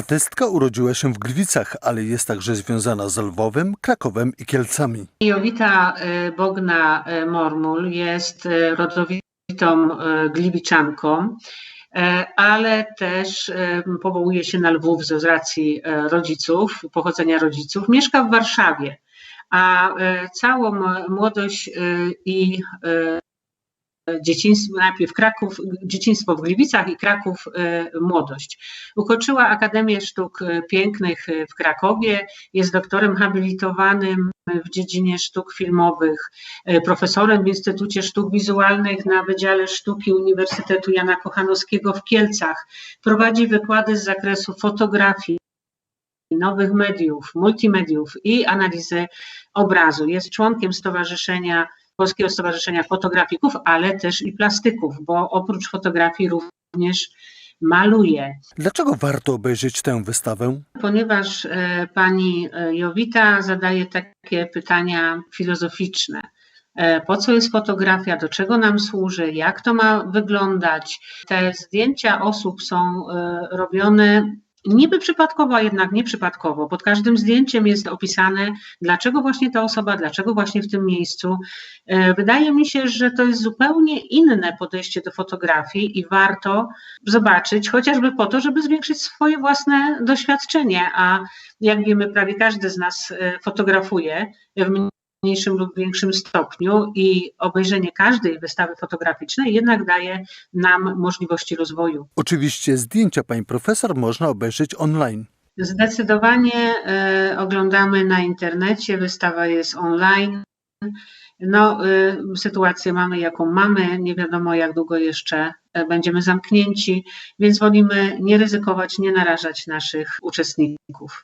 Artystka urodziła się w Gliwicach, ale jest także związana z Lwowem, Krakowem i Kielcami. Jowita e, Bogna e, Mormul jest e, rodowitą gliwiczanką, ale też powołuje się na Lwów z racji rodziców, pochodzenia rodziców. Mieszka w Warszawie, a całą młodość i dzieciństwo, najpierw Kraków, dzieciństwo w Gliwicach i Kraków e, młodość. Ukończyła Akademię Sztuk e, Pięknych e, w Krakowie, jest doktorem habilitowanym w dziedzinie sztuk filmowych, e, profesorem w Instytucie Sztuk Wizualnych na Wydziale Sztuki Uniwersytetu Jana Kochanowskiego w Kielcach. Prowadzi wykłady z zakresu fotografii, nowych mediów, multimediów i analizy obrazu. Jest członkiem Stowarzyszenia Polskiego Stowarzyszenia Fotografików, ale też i plastyków, bo oprócz fotografii również maluje. Dlaczego warto obejrzeć tę wystawę? Ponieważ e, pani e, Jowita zadaje takie pytania filozoficzne. E, Po co jest fotografia, do czego nam służy, jak to ma wyglądać? Te zdjęcia osób są robione niby przypadkowo, a jednak nieprzypadkowo. Pod każdym zdjęciem jest opisane, dlaczego właśnie ta osoba, dlaczego właśnie w tym miejscu. E, Wydaje mi się, że to jest zupełnie inne podejście do fotografii i warto zobaczyć, chociażby po to, żeby zwiększyć swoje własne doświadczenie. A jak wiemy, prawie każdy z nas e, fotografuje w mniejszym lub większym stopniu i obejrzenie każdej wystawy fotograficznej jednak daje nam możliwości rozwoju. Oczywiście zdjęcia pani profesor można obejrzeć online. Zdecydowanie e, oglądamy na internecie, wystawa jest online. No, y, sytuację mamy jaką mamy, nie wiadomo jak długo jeszcze e, będziemy zamknięci, więc wolimy nie ryzykować, nie narażać naszych uczestników.